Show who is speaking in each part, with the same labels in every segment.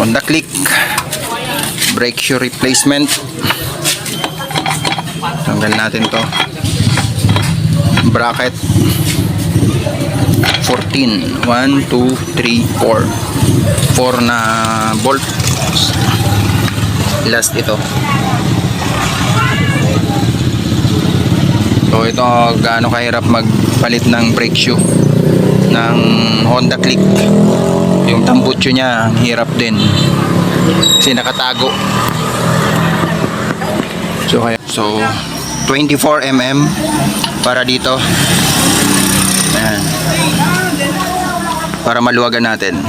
Speaker 1: Honda Click brake shoe replacement. Tanggal natin to. Bracket. 14 1, 2, 3, 4 4 na bolt. Last ito. So ito gaano kahirap magpalit ng brake shoe ng Honda Click yung tambutso niya hirap din. Kasi nakatago. So kaya so 24 mm para dito. Ayan. Para maluwagan natin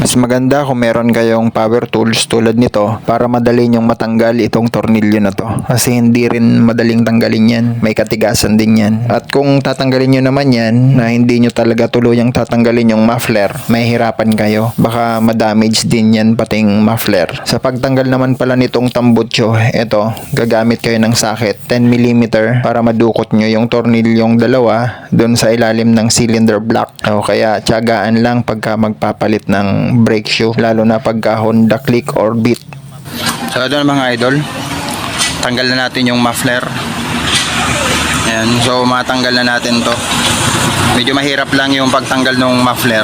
Speaker 1: mas maganda kung meron kayong power tools tulad nito para madali nyong matanggal itong tornilyo na to. Kasi hindi rin madaling tanggalin yan. May katigasan din yan. At kung tatanggalin nyo naman yan na hindi nyo talaga tuluyang tatanggalin yung muffler, may hirapan kayo. Baka madamage din yan pating muffler. Sa pagtanggal naman pala nitong tambutso, eto, gagamit kayo ng socket 10mm para madukot nyo yung tornilyong dalawa doon sa ilalim ng cylinder block. O kaya tiyagaan lang pagka magpapalit ng brake shoe lalo na pagka Honda Click or Beat. So na mga idol. Tanggal na natin yung muffler. Ayan, so matanggal na natin to. Medyo mahirap lang yung pagtanggal ng muffler.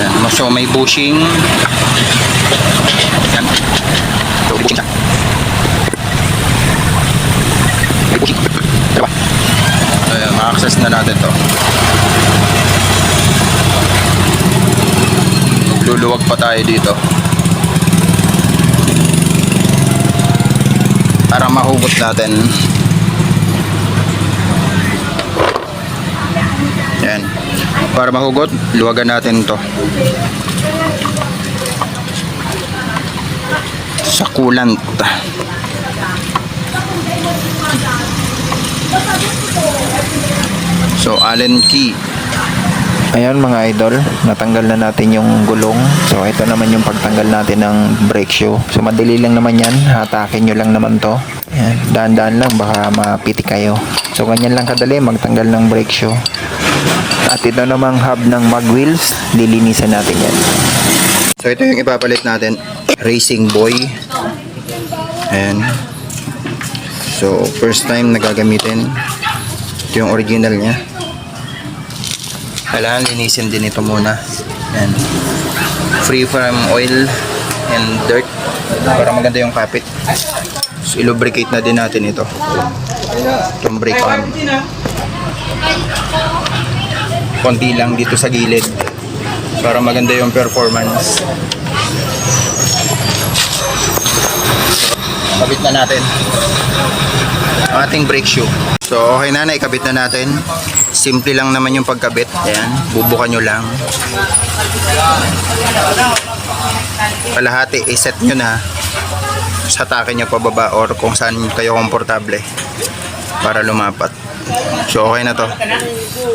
Speaker 1: Ayan, so may bushing. Ayan. So bushing siya. May ayan, ma-access na natin to. Luluwag pa tayo dito. Para mahugot natin. Yan. Para mahugot, luwagan natin to. Sa coolant. So, Allen key. Ayan mga idol, natanggal na natin yung gulong. So ito naman yung pagtanggal natin ng brake shoe. So madali lang naman yan, hatakin nyo lang naman to. Ayan, daan-daan lang baka mapiti kayo. So ganyan lang kadali magtanggal ng brake shoe. At ito namang hub ng mag wheels, lilinisan natin yan. So ito yung ipapalit natin, Racing Boy. Ayan. So first time nagagamitin. Ito yung original niya. Kailangan linisin din ito muna. Yan. Free from oil and dirt. Para maganda yung kapit. So, ilubricate na din natin ito. Itong brake arm. Konti lang dito sa gilid. Para maganda yung performance. Kabit na natin. Ang ating brake shoe. So, okay na, naikabit na natin. Simple lang naman yung pagkabit. Ayan, bubukan nyo lang. Kalahati, iset nyo na sa take nyo pababa or kung saan kayo komportable para lumapat. So, okay na to.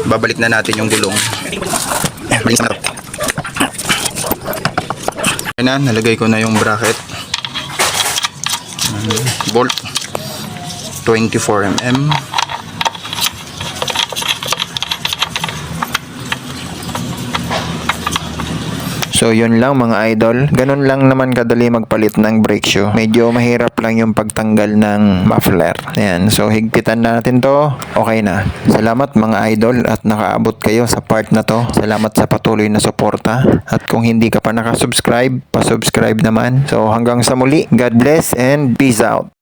Speaker 1: Babalik na natin yung gulong. Okay na, nalagay ko na yung bracket. Bolt. 24 mm. So yun lang mga idol. Ganun lang naman kadali magpalit ng brake shoe. Medyo mahirap lang yung pagtanggal ng muffler. Ayan. So higpitan na natin to. Okay na. Salamat mga idol at nakaabot kayo sa part na to. Salamat sa patuloy na suporta. At kung hindi ka pa nakasubscribe, pasubscribe naman. So hanggang sa muli. God bless and peace out.